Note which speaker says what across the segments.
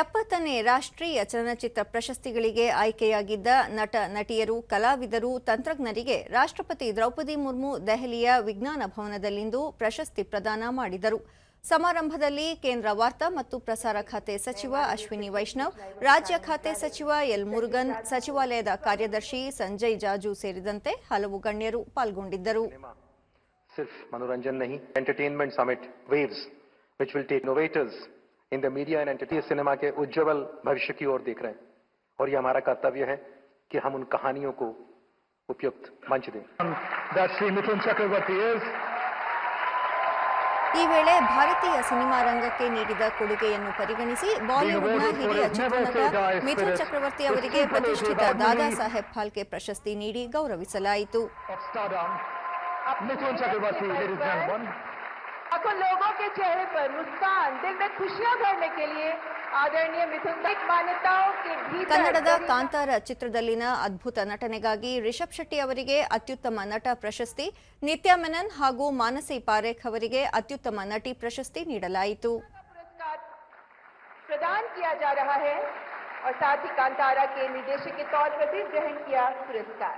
Speaker 1: ಎಪ್ಪತ್ತನೇ ರಾಷ್ಟ್ರೀಯ ಚಲನಚಿತ್ರ ಪ್ರಶಸ್ತಿಗಳಿಗೆ ಆಯ್ಕೆಯಾಗಿದ್ದ ನಟ, ನಟಿಯರು, ಕಲಾವಿದರು, ತಂತ್ರಜ್ಞರಿಗೆ ರಾಷ್ಟ್ರಪತಿ ದ್ರೌಪದಿ ಮುರ್ಮು ದೆಹಲಿಯ ವಿಜ್ಞಾನ ಭವನದಲ್ಲಿಂದು ಪ್ರಶಸ್ತಿ ಪ್ರದಾನ ಮಾಡಿದರು. ಸಮಾರಂಭದಲ್ಲಿ ಕೇಂದ್ರ ವಾರ್ತಾ ಮತ್ತು ಪ್ರಸಾರ ಖಾತೆ ಸಚಿವ ಅಶ್ವಿನಿ ವೈಷ್ಣವ್, ರಾಜ್ಯ ಖಾತೆ ಸಚಿವ ಎಲ್ ಮುರುಗನ್, ಸಚಿವಾಲಯದ ಕಾರ್ಯದರ್ಶಿ ಸಂಜಯ್ ಜಾಜು ಸೇರಿದಂತೆ ಹಲವು ಗಣ್ಯರು ಪಾಲ್ಗೊಂಡಿದ್ದರು.
Speaker 2: सिर्फ मनोरंजन नहीं entertainment summit waves which will take innovators in the media and entertain cinema के उज्जवल भविष्य की ओर देख रहे हैं और ये हमारा कर्तव्य है कि हम उन कहानियों को उपयुक्त मंच दें
Speaker 3: that Sri Mithun Chakravarti is
Speaker 1: ಈ ವೇಳೆ ಭಾರತೀಯ ಸಿನಿಮಾ ರಂಗಕ್ಕೆ ನೀಡಿದ ಕೊಡುಗೆಯನ್ನು ಪರಿಗಣಿಸಿ ಬಾಲಿವುಡ್ನ ಹಿರಿಯ ಚಿತ್ರನಟ ಮಿಥುನ್ ಚಕ್ರವರ್ತಿ ಅವರಿಗೆ ಪ್ರತಿಷ್ಠಿತ ದಾದಾ ಸಾಹೇಬ್ ಫಾಲ್ಕೆ ಪ್ರಶಸ್ತಿ ನೀಡಿ ಗೌರವಿಸಲಾಯಿತು
Speaker 4: लाखों लोगों के चेहरे पर मुस्कान दिल में खुशियां भरने के लिए आदरणीय मिथुन एक मान्यताओं के भीतर
Speaker 1: ಕನ್ನಡದ ಕಾಂತಾರ ಚಿತ್ರದಲ್ಲಿನ ಅದ್ಭುತ ನಟನೆಗಾಗಿ ರಿಷಬ್ ಶೆಟ್ಟಿ ಅವರಿಗೆ ಅತ್ಯುತ್ತಮ ನಟ ಪ್ರಶಸ್ತಿ ನಿತ್ಯಾ ಮೆನನ್ ಹಾಗೂ ಮಾನಸಿ ಪಾರೇಖ್ ಅವರಿಗೆ ಅತ್ಯುತ್ತಮ ನಟಿ ಪ್ರಶಸ್ತಿ ನೀಡಲಾಯಿತು
Speaker 4: पुरस्कार प्रदान किया जा रहा है और साथ ही कांतारा के निर्देशक के तौर पर भी ग्रहण किया पुरस्कार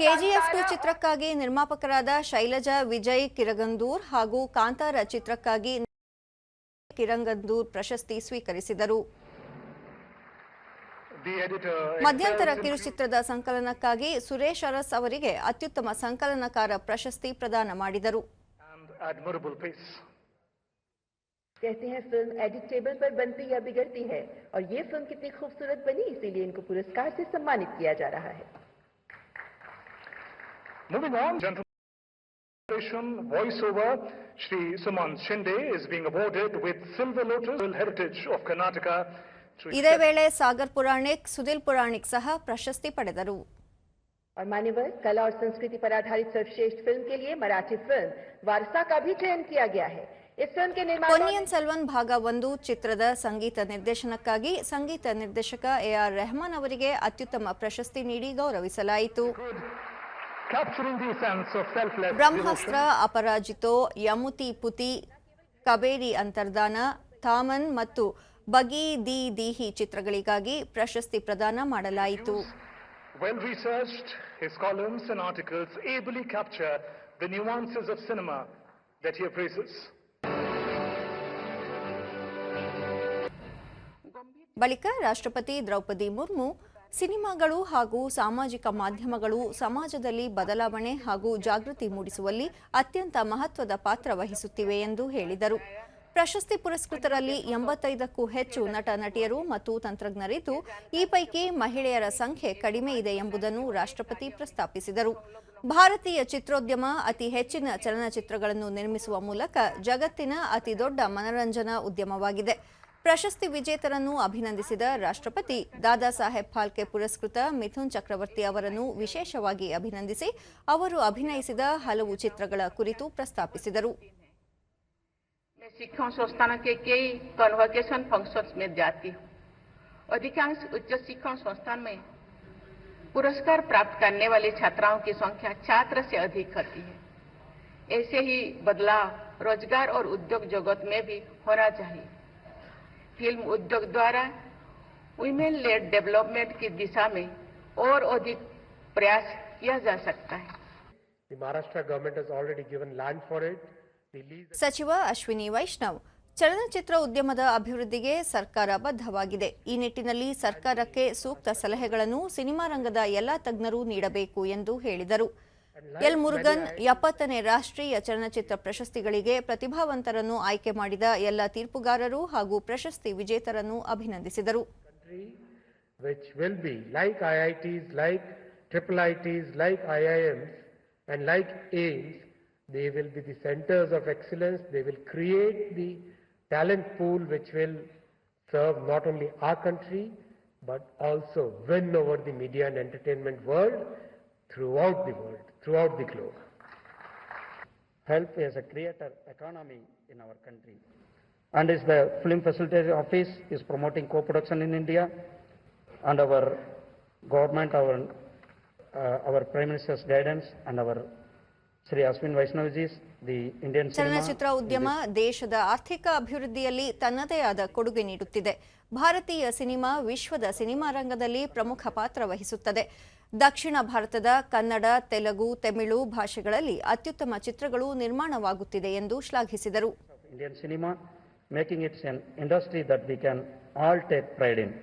Speaker 1: ಕೆಜಿಎಫ್ ಟು ಚಿತ್ರಕ್ಕಾಗಿ ನಿರ್ಮಾಪಕರಾದ ಶೈಲಜಾ ವಿಜಯ್ ಕಿರಗಂದೂರ್ ಹಾಗೂ ಕಾಂತಾರ ಚಿತ್ರಕ್ಕಾಗಿ ಕಿರಂಗಂದೂರ್ ಪ್ರಶಸ್ತಿ ಸ್ವೀಕರಿಸಿದರು. ಮಧ್ಯಂತರ ಕಿರುಚಿತ್ರದ ಸಂಕಲನಕ್ಕಾಗಿ ಸುರೇಶ್ ಅರಸ್ ಅವರಿಗೆ ಅತ್ಯುತ್ತಮ ಸಂಕಲನಕಾರ ಪ್ರಶಸ್ತಿ ಪ್ರದಾನ ಮಾಡಿದರು.
Speaker 4: कहते हैं फिल्म एडिट टेबल पर बनती या बिगड़ती है और ये फिल्म कितनी खूबसूरत बनी इसीलिए इनको पुरस्कार से सम्मानित किया जा रहा है
Speaker 3: Moving on, gentlemen. Voiceover, Shri Suman Shinde is being awarded with Silver Lotus Heritage of Karnataka. through
Speaker 1: ಇದೇ ವೇಳೆ ಸಾಗರ್ ಪುರಾಣಿಕ್ ಸುನಿಲ್ ಪುರಾಣಿಕ್ ಸಹ ಪ್ರಶಸ್ತಿ ಪಡೆದರು
Speaker 4: और मान्यवर कला और संस्कृति पर आधारित सर्वश्रेष्ठ फिल्म के लिए मराठी फिल्म वारसा का भी चयन किया गया है
Speaker 1: ಪೊನ್ನಿಯನ್ ಸೆಲ್ವನ್ ಭಾಗ ಒಂದು ಚಿತ್ರದ ಸಂಗೀತ ನಿರ್ದೇಶನಕ್ಕಾಗಿ ಸಂಗೀತ ನಿರ್ದೇಶಕ ಎ ಆರ್ ರೆಹಮಾನ್ ಅವರಿಗೆ ಅತ್ಯುತ್ತಮ ಪ್ರಶಸ್ತಿ ನೀಡಿ ಗೌರವಿಸಲಾಯಿತು ಬ್ರಹ್ಮಾಸ್ತ್ರ ಅಪರಾಜಿತೋ ಯಮುತಿ ಪುತಿ ಕಬೇರಿ ಅಂತರ್ದಾನ ಥಾಮನ್ ಮತ್ತು ಬಗಿ ದಿ ದಿಹಿ ಚಿತ್ರಗಳಿಗಾಗಿ ಪ್ರಶಸ್ತಿ ಪ್ರದಾನ ಮಾಡಲಾಯಿತು. ಬಳಿಕ ರಾಷ್ಟ್ರಪತಿ ದ್ರೌಪದಿ ಮುರ್ಮು ಸಿನಿಮಾಗಳು ಹಾಗೂ ಸಾಮಾಜಿಕ ಮಾಧ್ಯಮಗಳು ಸಮಾಜದಲ್ಲಿ ಬದಲಾವಣೆ ಹಾಗೂ ಜಾಗೃತಿ ಮೂಡಿಸುವಲ್ಲಿ ಅತ್ಯಂತ ಮಹತ್ವದ ಪಾತ್ರ ವಹಿಸುತ್ತಿವೆ ಎಂದು ಹೇಳಿದರು. ಪ್ರಶಸ್ತಿ ಪುರಸ್ಕೃತರಲ್ಲಿ ಎಂಬತ್ತೈದಕ್ಕೂ ಹೆಚ್ಚು ನಟ ನಟಿಯರು ಮತ್ತು ತಂತ್ರಜ್ಞರಿದ್ದು, ಈ ಪೈಕಿ ಮಹಿಳೆಯರ ಸಂಖ್ಯೆ ಕಡಿಮೆ ಇದೆ ಎಂಬುದನ್ನು ರಾಷ್ಟ್ರಪತಿ ಪ್ರಸ್ತಾಪಿಸಿದರು. ಭಾರತೀಯ ಚಿತ್ರೋದ್ಯಮ ಅತಿ ಹೆಚ್ಚಿನ ಚಲನಚಿತ್ರಗಳನ್ನು ನಿರ್ಮಿಸುವ ಮೂಲಕ ಜಗತ್ತಿನ ಅತಿದೊಡ್ಡ ಮನರಂಜನಾ ಉದ್ಯಮವಾಗಿದೆ. ಪ್ರಶಸ್ತಿ ವಿಜೇತರನ್ನು ಅಭಿನಂದಿಸಿದ ರಾಷ್ಟ್ರಪತಿ ದಾದಾ ಸಾಹೇಬ್ ಫಾಲ್ಕೆ ಪುರಸ್ಕೃತ ಮಿಥುನ್ ಚಕ್ರವರ್ತಿ ಅವರನ್ನು ವಿಶೇಷವಾಗಿ ಅಭಿನಂದಿಸಿ ಅವರು ಅಭಿನಯಿಸಿದ ಹಲವು ಚಿತ್ರಗಳ ಕುರಿತು ಪ್ರಸ್ತಾಪಿಸಿದರು
Speaker 5: मैं शिक्षण संस्थानों के कई कन्वोकेशन फंक्शंस में जाती हूँ अधिकांश उच्च शिक्षण संस्थान में पुरस्कार प्राप्त करने वाली छात्राओं की संख्या छात्र से अधिक होती है ऐसे ही बदलाव रोजगार और उद्योग जगत में भी होना चाहिए फिल्म उद्योग द्वारा वुमेन लेड डेवलपमेंट की दिशा में और अधिक प्रयास किया जा सकता है
Speaker 6: The Maharashtra government has already given land for it. The lease
Speaker 1: ಸಚಿವ ಅಶ್ವಿನಿ ವೈಷ್ಣವ್ ಚಲನಚಿತ್ರ ಉದ್ಯಮದ ಅಭಿವೃದ್ಧಿಗೆ ಸರ್ಕಾರ ಬದ್ಧವಾಗಿದೆ ಈ ನಿಟ್ಟಿನಲ್ಲಿ ಸರ್ಕಾರಕ್ಕೆ ಸೂಕ್ತ ಸಲಹೆಗಳನ್ನು ಸಿನಿಮಾ ರಂಗದ ಎಲ್ಲಾ ತಜ್ಞರು ನೀಡಬೇಕು ಎಂದು ಹೇಳಿದರು ಎಲ್ ಮುರುಗನ್ ಎಪ್ಪತ್ತನೇ ರಾಷ್ಟ್ರೀಯ ಚಲನಚಿತ್ರ ಪ್ರಶಸ್ತಿಗಳಿಗೆ ಪ್ರತಿಭಾವಂತರನ್ನು ಆಯ್ಕೆ ಮಾಡಿದ ಎಲ್ಲ ತೀರ್ಪುಗಾರರು ಹಾಗೂ ಪ್ರಶಸ್ತಿ ವಿಜೇತರನ್ನು ಅಭಿನಂದಿಸಿದರು
Speaker 6: they will be the centers of excellence. They will create the talent pool which will serve not only our country, but also win over the media and entertainment world throughout the world, throughout the globe.
Speaker 7: help as a creator economy in our country. And is the Film Facilitator Office is promoting co-production in India and our government, our, uh, our Prime Minister's guidance and our Sri Ashwin the Indian cinema.
Speaker 1: ಚಲನಚಿತ್ರ ಉದ್ಯಮ ದೇಶದ ಆರ್ಥಿಕ ಅಭಿವೃದ್ಧಿಯಲ್ಲಿ ತನ್ನದೇ ಆದ ಕೊಡುಗೆ ನೀಡುತ್ತಿದೆ ಭಾರತೀಯ ಸಿನಿಮಾ ವಿಶ್ವದ ಸಿನಿಮಾ ರಂಗದಲ್ಲಿ ಪ್ರಮುಖ ಪಾತ್ರ ವಹಿಸುತ್ತದೆ ದಕ್ಷಿಣ ಭಾರತದ ಕನ್ನಡ, ತೆಲುಗು, ತಮಿಳು ಭಾಷೆಗಳಲ್ಲಿ ಅತ್ಯುತ್ತಮ ಚಿತ್ರಗಳು ನಿರ್ಮಾಣವಾಗುತ್ತಿದೆ ಎಂದು ಶ್ಲಾಘಿಸಿದರು.
Speaker 7: Indian cinema making its industry that we can all take pride in